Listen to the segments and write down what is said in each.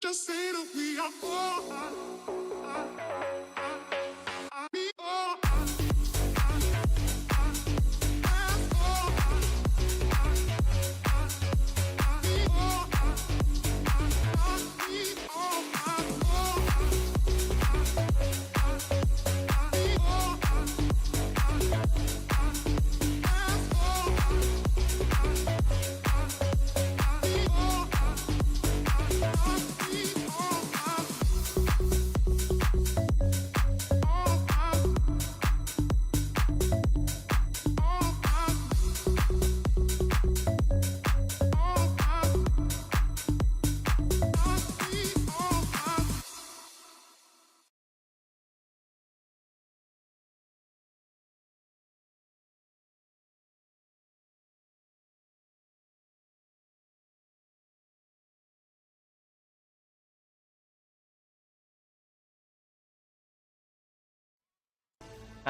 Just say that we are all.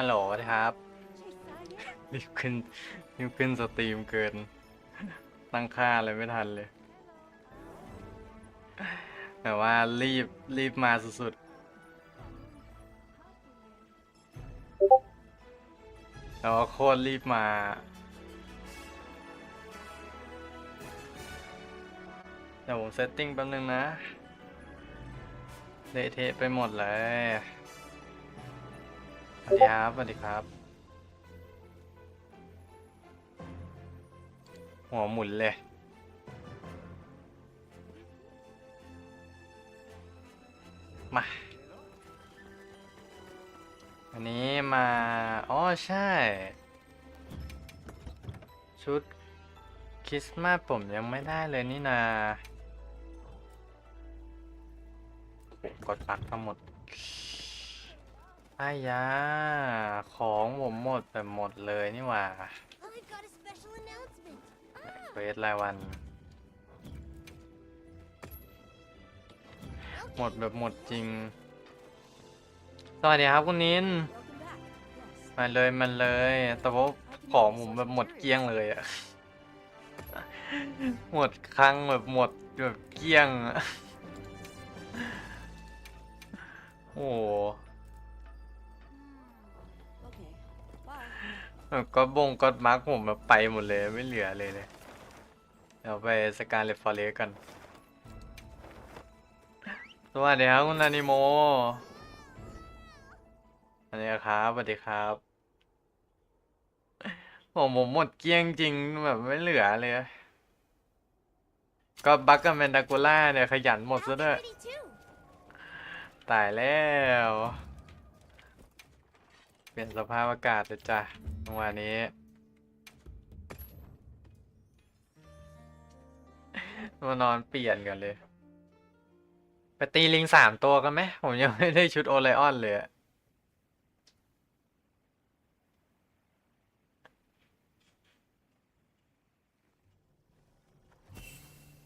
ฮัลโหลครับรีบขึ้นรีบขึ้นสตรีมเกิน ตั้งค่าเลยไม่ทันเลยแต่ว่ารีบรีบมาสุดๆแต่ว่าโคตรรีบมาเดี๋ยวผมเซตติ้งแป๊บนึงนะเละเทะไปหมดเลย สวัสดีครับ สวัสดีครับ หัวหมุนเลย มา อันนี้มา อ๋อ ใช่ ชุดคริสต์มาสผมยังไม่ได้เลยนี่นา กดปักทั้งหมด ไอ้ยาของผมหมดแบบหมดเลยนี่หว่า I've got a special announcement. เควสรายวัน หมดแบบหมดจริง สวัสดีครับคุณนิน Welcome back. Yes. มาเลยมาเลย แต่ว่าของผมแบบหมดเกลี้ยงเลยอะหมดครั้งแบบหมดแบบเกลี้ยงอะโอ้ ก็บงก็มาร์กผมแบบไปหมดเลยไม่เหลือเลยเลยเดี๋ยวไปสการเลฟอเรสกันสวัสดีครับคุณนานิโมสวัสดีครับสวัสดีครับผมผมหมดเกลี้ยงจริงแบบไม่เหลือเลย ก็บักกับแมนดากูล่าเนี่ยขยันหมดซะด้วย ตายแล้ว เปลี่ยนสภาพอากาศเลยจ้ะจังหวะนี้ มานอนเปลี่ยนกันเลย ไปตีลิงสามตัวกันไหม ผมยังไม่ได้ชุดโอไลออนเลย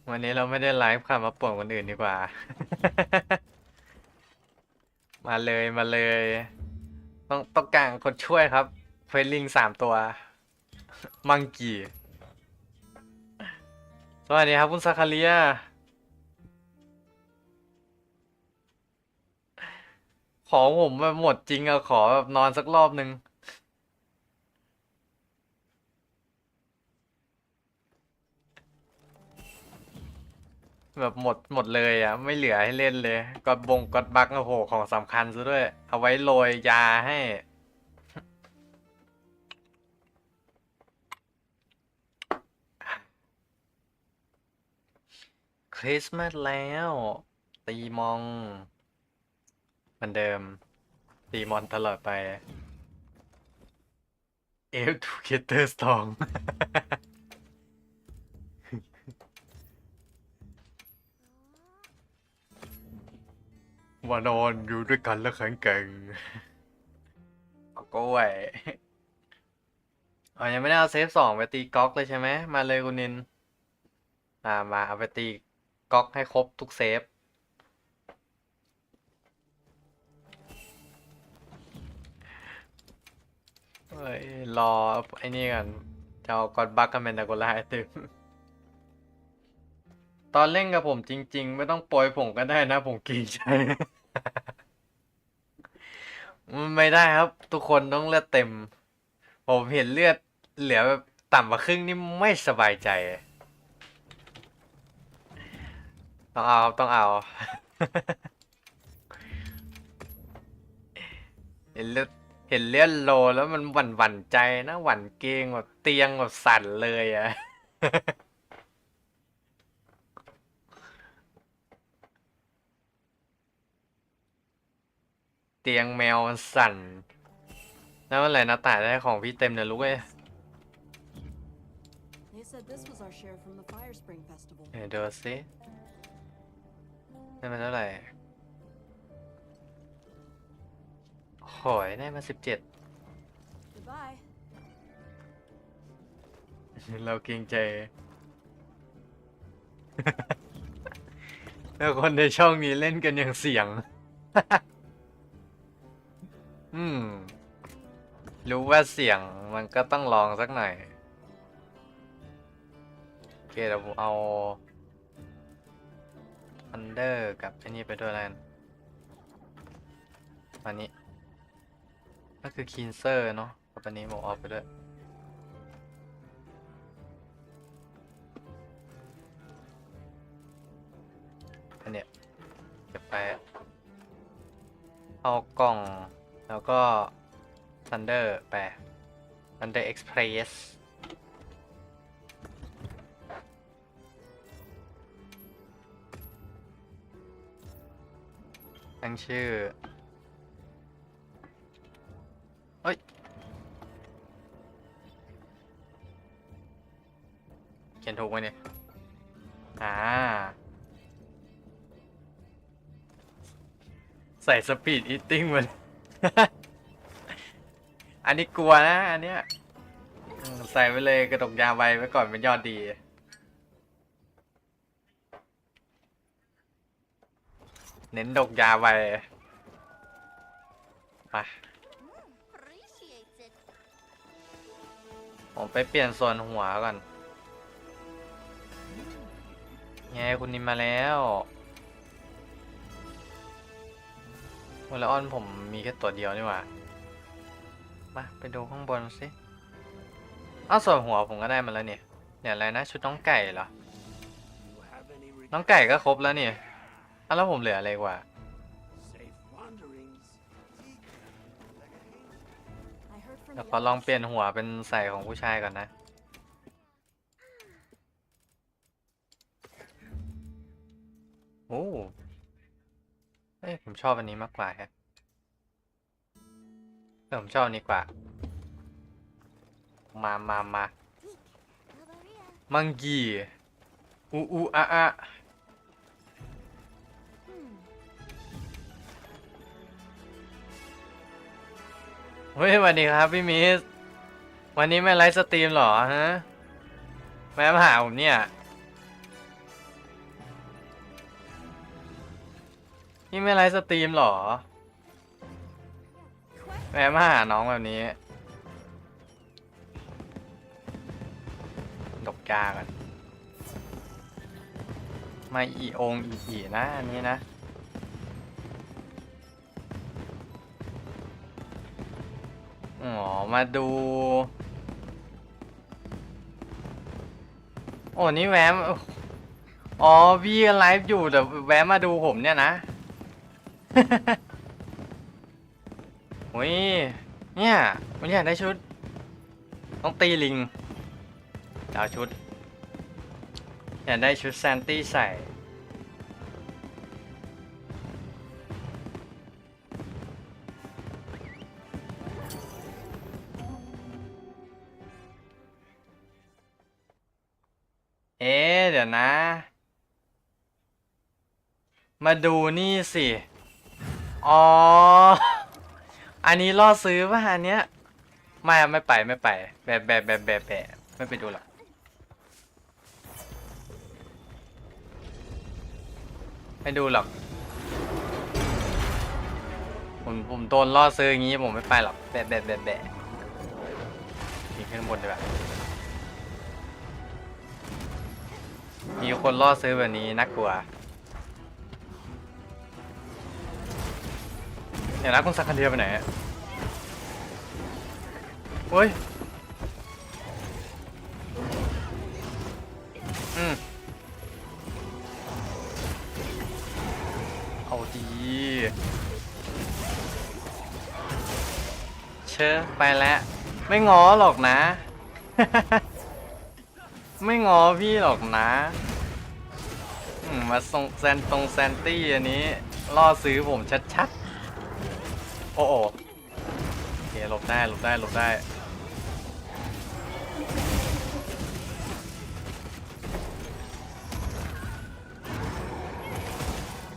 วันนี้เราไม่ได้ไลฟ์ค่ะมาป่วนคนอื่นดีกว่า มาเลยมาเลย ต้องต้องการคนช่วยครับเฟรลิงสามตัว มังกี้สวัสดีครับคุณซาคาเรียของผมแบบหมดจริงอะขอแบบนอนสักรอบหนึ่ง แบบหมดหมดเลยอะ ไม่เหลือให้เล่นเลยกดบงกดบักโอ้โหของสำคัญซะด้วย เอาไว้โรยยาให้ คริสต์มาสแล้ว ตีมองเหมือนเดิม ตีมอนตลอดไป เอฟทูเกเตอร์สตอง มานอนอยู่ด้วยกันแล้วแข็งแกร่งเอากล้วยอ๋อยังไม่ได้เอาเซฟสองไปตีก๊อกเลยใช่ไหมมาเลยคุณนินมามาเอาไปตีก๊อกให้ครบทุกเซฟ เอ้ยรอไอ้นี่ก่อนจะเอากอดบักกับแมนดาโกล่าให้ตึง ตอนเล่นกับผมจริง ๆ ไม่ต้องโปรยผมก็ได้นะ ผมเกรงใจมันไม่ได้ครับ ทุกคนต้องเลือดเต็ม ผมเห็นเลือดเหลือแบบต่ำกว่าครึ่งนี่ไม่สบายใจ ต้องเอาต้องเอาเห็นเลือดเห็นเลือดโลแล้วมันหวั่นหวั่นใจนะหวั่นเกงแบบเตียงแบบสั่นเลยอะ เตียงแมวมันสั่นแล้วเมื่อไหร่หน้าตายได้ของพี่เต็มเนี่ยลูกเอ้ย They said this was our share from the Fire Spring Festival. เดี๋ยวดูสิได้มาเท่าไหร่โหยได้มาสิบเจ็ด Goodbye. เราเกรงใจ แล้วคนในช่องนี้เล่นกันอย่างเสียง อืม รู้ว่าเสียงมันก็ต้องลองสักหน่อยโอเคเดี๋ยวผมเอา Thunder กับอันนี้ไปด้วยแล้วอันนี้ ก็คือ Cleanser เนาะกับอันนี้ผมเอาไปด้วยอันเนี้ยเก็บไป เอากล่อง แล้วก็ Thunder ไป Thunder Express ตั้งชื่อ เฮ้ย เขียนถูกไหมเนี่ย อ่า ใส่สปีดอีติ้งมัน อันนี้กลัวนะอันเนี้ยใส่ไปเลยกระดกยาไวไว้ก่อนเป็นยอดดี เน้นดกยาไวไปผมไปเปลี่ยนส่วนหัวก่อนไงคุณนิมมาแล้ว โอลออนผมมีแค่ตัวเดียวนี่หว่า มาไปดูข้างบนสิอ้าวส่วนหัวผมก็ได้มาแล้วเนี่ยเนี่ยอะไรนะชุดน้องไก่เหรอ น้องไก่ก็ครบแล้วเนี่ยอ้าวแล้วผมเหลืออะไรกว่า เดี๋ยวขอลองเปลี่ยนหัวเป็นใส่ของผู้ชายก่อนนะโอ้ เอ้ยผมชอบอันนี้มากกว่าครับเออผมชอบอันนี้กว่า มามามามังกีอูอูอะอะ Hmm. เฮ้ยวัสดีครับพี่มิส วันนี้ไม่ไลฟ์สตรีมหรอฮะ แม่มาหาผมเนี่ย พี่ไม่ไลฟ์สตรีมหรอแม่มาหาน้องแบบนี้ ดกยากันมาอีองอีอีนะอันนี้นะอ๋อมาดู โอ้นี่แวมอ๋อพี่ไลฟ์อยู่แต่แวะมาดูผมเนี่ยนะ โอ้ยเนี่ยผมอยากได้ชุด ต้องตีลิงจะเอาชุด อยากได้ชุดแซนตี้ใส่ เอ๊เดี๋ยวนะ มาดูนี่สิ อ๋อ อันนี้ล่อซื้อป่ะอันเนี้ย ไม่ไม่ไปไม่ไป แบบแบบแบบแบบแบบไม่ไปดูหรอกไม่ดูหรอก ผมผมโดนล่อซื้ออย่างงี้ผมไม่ไปหรอก แบบแบบแบบแบบยิงขึ้นบนดีกว่ามีคนล่อซื้อแบบนี้น่ากลัว เดี๋ยวนะคุณสักคันเดียไปไหนเฮ้ย อืม เอาดี เชอไปแล้ว ไม่ง้อหรอกนะ ไม่ง้อพี่หรอกนะมมาส่งแซนตรงแซนตี้อันนี้ล่อซื้อผมชัดๆ โอ้โหโอเคหลบได้หลบได้หลบได้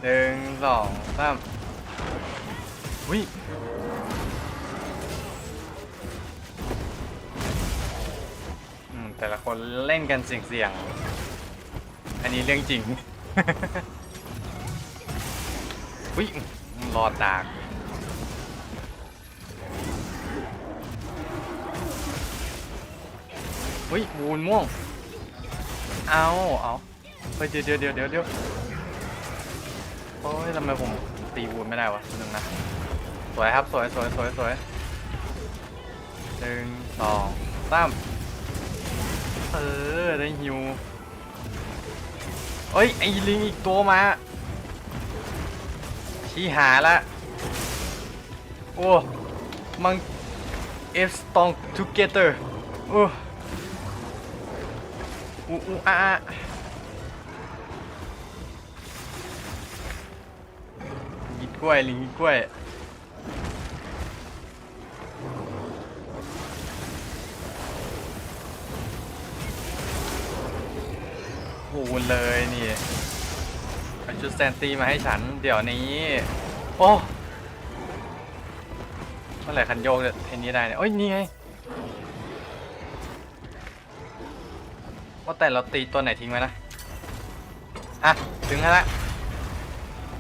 หนึ่งสองสามวิแต่ละคนเล่นกันเสี่ยงๆ อันนี้เรื่องจริงวิรอดดาก วิวูนม่วง เอาเอาเฮ้ยเดี๋ยวเดี๋ยวเดี๋ยวเดี๋ยวเดี๋ยวโอ้ยทำไมผมตีวูนไม่ได้วะหนึ่งนะ สวยครับสวยสวยสวยสวยหนึ่งสองสามเออ ได้ฮิวเอ้ย ไอ้ลิงอีกตัวมา ชี้หาละ โอ้ มัง F strong together โอ้ อูอูอาอาลิงกล้วยลิงกล้วยโหเลยนี่เอาชุดแซนตี้มาให้ฉัน เดี๋ยวนี้ โอ้เมื่อไหร่คันโยกจะเทนนี้ได้เนี่ยโอ้ยนี่ไง ว่าแต่เราตีตัวไหนทิ้งไว้นะ อะ ถึงแล้วละ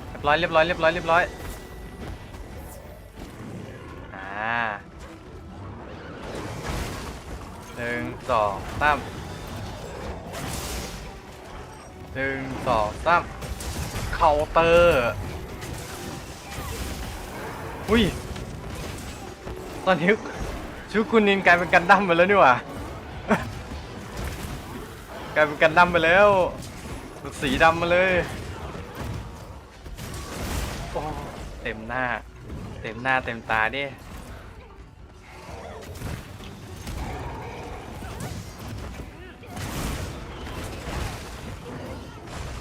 เรียบร้อยเรียบร้อยเรียบร้อยเรียบร้อย อ่าหนึ่งสองสามหนึ่งสองสามเคาน์เตอร์อุ้ย ตอนนี้ชุดคุณนินกลายเป็นกันดั้มไปแล้วนี่หว่า กลายเป็นกันดั้มไปแล้วสีดำมาเลยโอ้เต็มหน้า เต็มหน้าเต็มตาดิ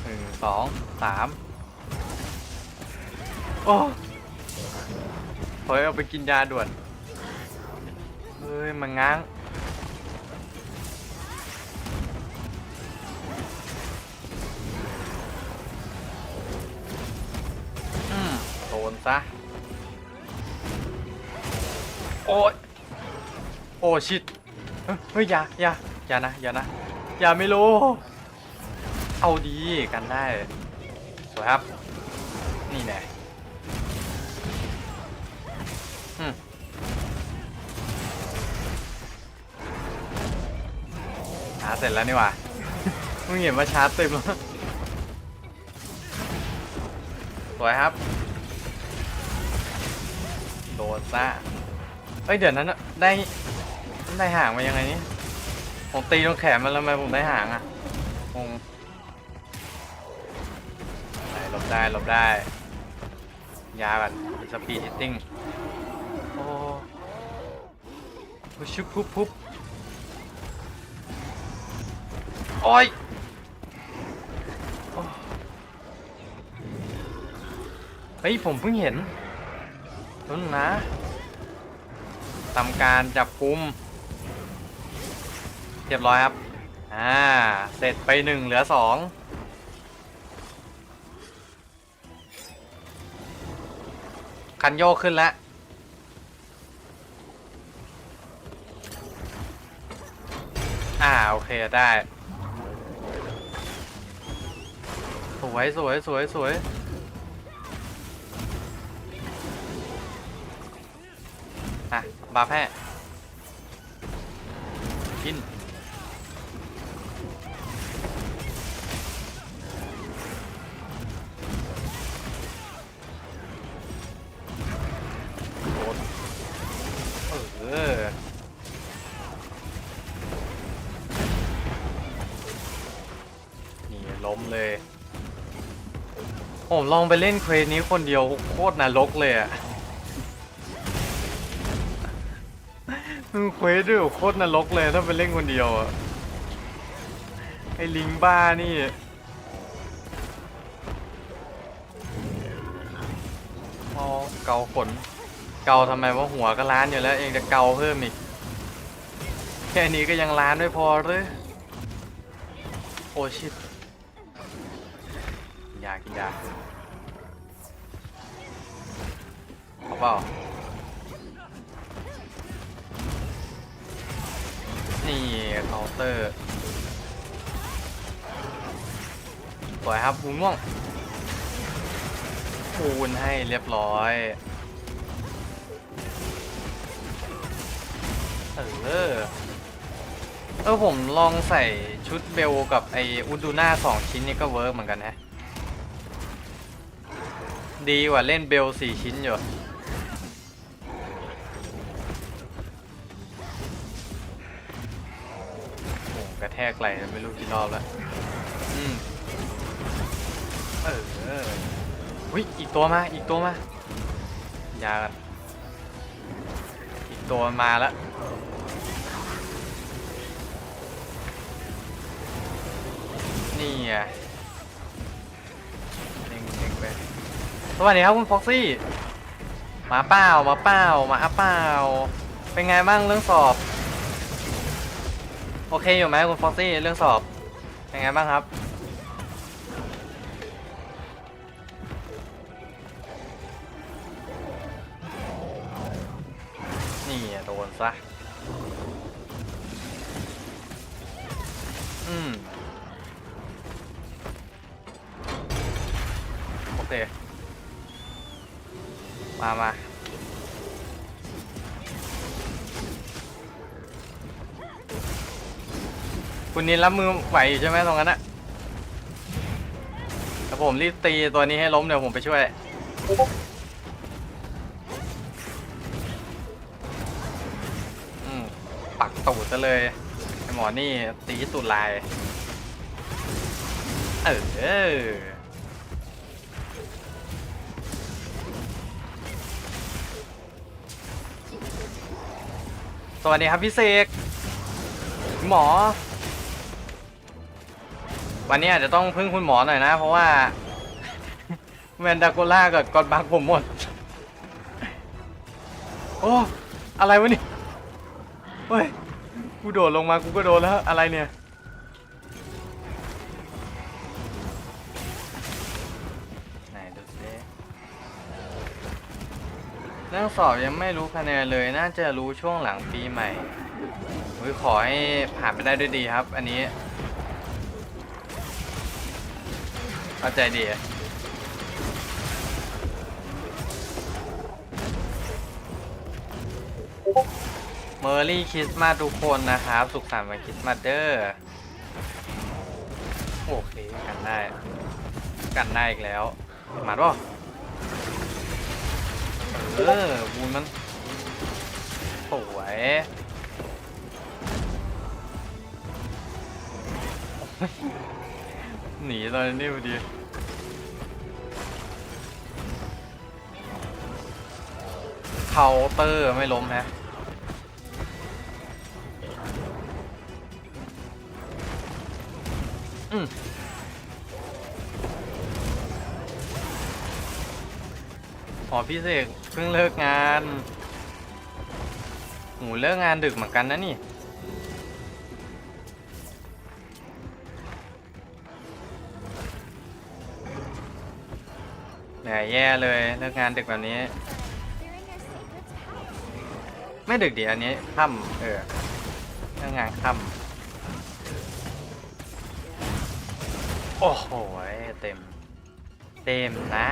หนึ่งสองสามโอ้เฮ้ยเอาไปกินยาด่วน เฮ้ยมันง้าง นซะ โอ้ยโอ้ชิดเฮ้ยอย่าอย่าอย่านะอย่านะอย่าไม่รู้ เอาดีกันได้ สวยครับ นี่แน่อืมชาร์จเสร็จแล้วนี่หว่ามึงเห็นว่าชาร์จเต็มแล้วสวยครับ โดนซ่าเอ้ยเดี๋ยวนั้นน่ะได้ได้ห่างมายังไงนี่ผมตีตรงแขนมันแล้วทำไมผมได้ห่างอะงงได้หลบได้หลบได้ ยาแบบสปีดฮิตติ้งโอ้โหชุบพุบพุบโอ้ยโอ้เฮ้ยผมเพิ่งเห็น ต้นนะทำการจับกุมเรียบร้อยครับ อ่า เสร็จไปหนึ่งเหลือสองคันโยกขึ้นแล้ว อ่า โอเค ได้ สวยสวยสวยสวย บาแพ้ชิ้นโดนเออนี่ล้มเลยผมลองไปเล่นเควสนี้คนเดียวโคตรนรกเลยอะ เควสด้วยโคตรนรกเลยถ้าไปเล่นคนเดียวอะไอ้ลิงบ้านี่อ๋อเกาขน เกาทำไมว่าหัวก็ล้านอยู่แล้วเองจะเกาเพิ่มอีก แค่นี้ก็ยังล้านไม่พอเลยโอชิตยากินยาเอาเปล่า นี่เคาน์เตอร์สวยครับหูม่วงปูนให้เรียบร้อย เออ เออผมลองใส่ชุดเบลกับไออุดูน่าสองชิ้นนี่ก็เวิร์กเหมือนกันนะ ดีกว่าเล่นเบลสี่ชิ้นอยู่ แทกไหลไม่รู้กี่รอบแล้ว อืม เอออุ้ยอีกตัวมา อีกตัวมา ยากันอีกตัวมาแล้วนี่ไงเล็งเล็งไป สวัสดีครับคุณฟ็อกซี่ มาเปล่า มาเปล่า มาเปล่า เป็นไงบ้างเรื่องสอบ โอเคอยู่ไหมคุณฟ็อกซี่เรื่องสอบเป็นไงบ้างครับ นี่อะโดนซะอืมโอเค มามา คุณนินรับมือไหวอยู่ใช่ไหมตรงนั้นอะแต่ผมรีบตีตัวนี้ให้ล้มเดี๋ยวผมไปช่วย อืมปักตูดซะเลยไอหมอนี่ตีสุดลาย เออสวัสดีครับพี่เสกหมอ วันนี้อาจจะต้องพึ่งคุณหมอหน่อยนะ เพราะว่าแมนดาโกล่ากับกอดบักผมหมด โอ้ อะไรวะนี่เฮ้ย กูโดดลงมากูก็โดนแล้ว อะไรเนี่ย ไหนดูสิเรื่องสอบยังไม่รู้คะแนนเลย น่าจะรู้ช่วงหลังปีใหม่ขอให้ผ่านไปได้ด้วยดีครับ อันนี้ เข้าใจดีเมอร์รี่คริสต์มาสทุกคนนะครับ สุขสันต์วันคริสต์มาสเด้อโอเคกันได้ กันได้อีกแล้ว มาด้วยเออบูนมันสวย หนีตอนนี้พอดีเคาน์เตอร์ไม่ล้มฮะอืมอ๋อพี่เสกเพิ่งเลิกงาน หูเลิกงานดึกเหมือนกันนะนี่ แย่เลยเลิกงานดึกแบบนี้ ไม่ดึกดีอันนี้ค่ำเออเรื่องานค่ำโอ้โหเต็ม เต็มน้า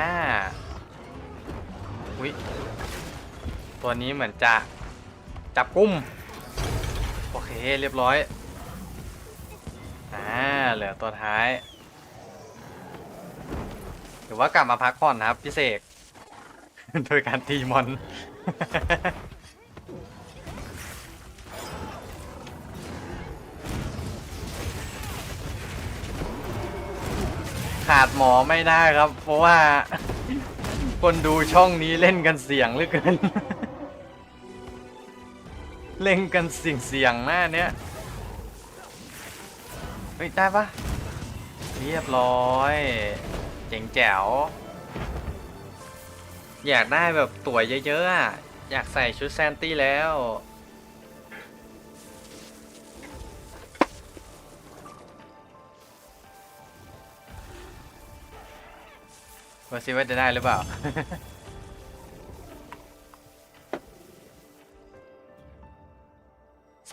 อุ้ยตัวนี้เหมือนจะจับกุ้มโอเคเรียบร้อยอ่าเหลือตัวท้าย รือว่ากลับมาพักผ่อนนะครับพี่เสก โดยการตีมอน ขาดหมอไม่ได้ครับ เพราะว่า คนดูช่องนี้เล่นกันเสียงเหลือเกิน เล่นกันเสียงเสียงหน้าเนี้ยเฮ้ยได้ปะเรียบร้อย จ๋งแจ๋ว อยากได้แบบตั๋วเยอะๆอะ อยากใส่ชุดแซนตี้แล้วว่าซิว่าจะได้หรือเปล่า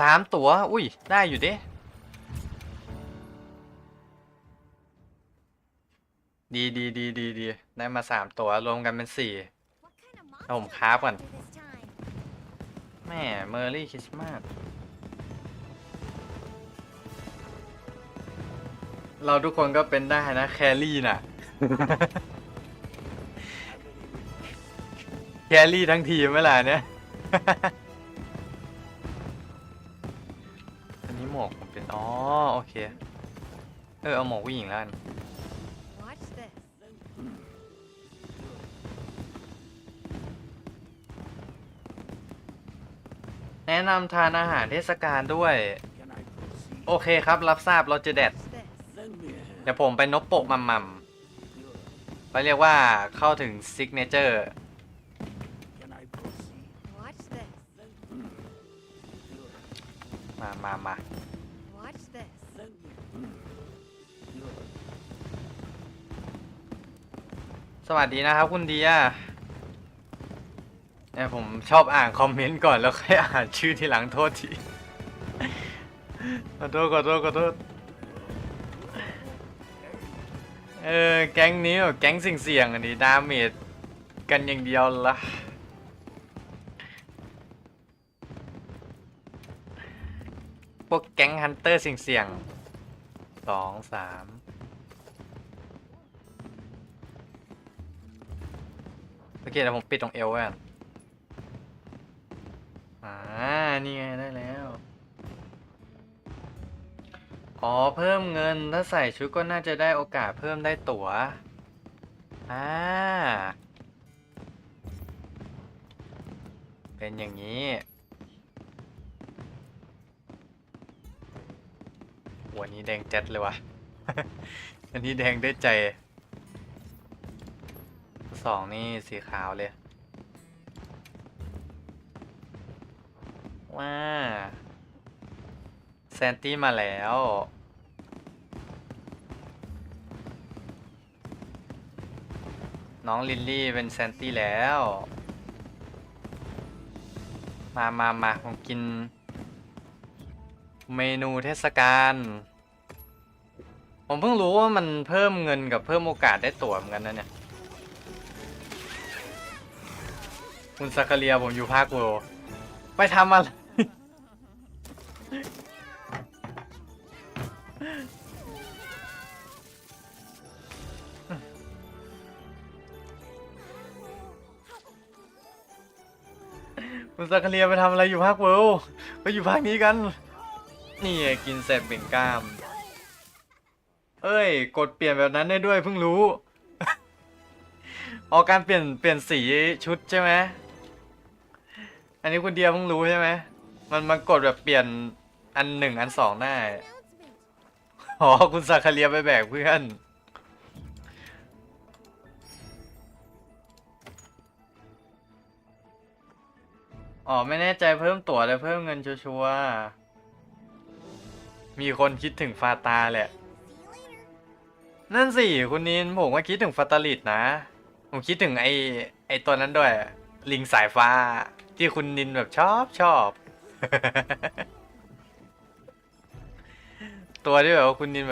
สามตัว อุ้ย ได้อยู่ด้ ดีดีดีดีดีได้มาสามตัวรวมกันเป็นสี่ What kind of monster เอาผมคราฟก่อน are this time? แม่เมอร์รี่คริสต์มาสเราทุกคนก็เป็นได้นะ แครี่น่ะ แครี่ทั้งทีมเวลาเนี้ยอันนี้หมวกผมเป็น อ๋อ โอเค เออ เอาหมวกผู้หญิงแล้ว แนะนำทานอาหารเทศกาลด้วย Can I proceed? โอเคครับ รับทราบเราจะแดด Watch this. Lend me a hand. เดี๋ยวผมไปนบโปะมัมมัมไปเรียกว่าเข้าถึงซิกเนเจอร์ Can I proceed? Watch this. มามามา Watch this. Lend me. สวัสดีนะครับคุณเดีย เนี่ยผมชอบอ่านคอมเมนต์ก่อนแล้วค่อยอ่านชื่อทีหลังโทษที ขอโทษขอโทษขอโทษ เออแก๊งนี้แบบแก๊งเสี่ยงๆอันนี้ดาเมจกันอย่างเดียวละพวกแก๊งฮันเตอร์เสี่ยงๆสองสามโอเคเดี๋ยวผมปิดตรงเอวไว้ก่อนอ่า นี่ไงได้แล้ว อ๋อเพิ่มเงินถ้าใส่ชุดก็น่าจะได้โอกาสเพิ่มได้ตั๋วอ่าเป็นอย่างนี้หัวนี้แดงแจัดเลยวะอันนี้แดงได้ใจ สองนี่สีขาวเลย ว้าแซนตี้มาแล้ว น้องลิลลี่เป็นแซนตี้แล้ว มามามาผมกิน เมนูเทศกาล ผมเพิ่งรู้ว่ามันเพิ่มเงินกับเพิ่มโอกาสได้ตั๋วเหมือนกันนะเนี่ย คุณซักคาเรียผมอยู่ภาคโวไปทำอะไร ซักคาเรียไปทำอะไรอยู่ภาคเวิลด์ไปอยู่ภาคนี้กัน นี่ไงกินเสร็จเบ่งกล้าม เอ้ย กดเปลี่ยนแบบนั้นได้ด้วยเพิ่งรู้ออกการเปลี่ยนเปลี่ยนสีชุดใช่ไหมอันนี้คุณเดียเพิ่งรู้ใช่ไหมมันมันกดแบบเปลี่ยนอันหนึ่งอันสองได้อ๋อคุณซาคาเรียไปแบกเพื่อน อ๋อ ไม่แน่ใจเพิ่มตั๋วหรือเพิ่มเงินชัวร์มีคนคิดถึงฟาตาแหละ นั่นสิ คุณนินผมก็คิดถึงฟาตาลิตนะ ผมคิดถึงไอไอตัวนั้นด้วย ลิงสายฟ้า ที่คุณนินแบบชอบชอบ ตัวที่แบบว่าคุณนิน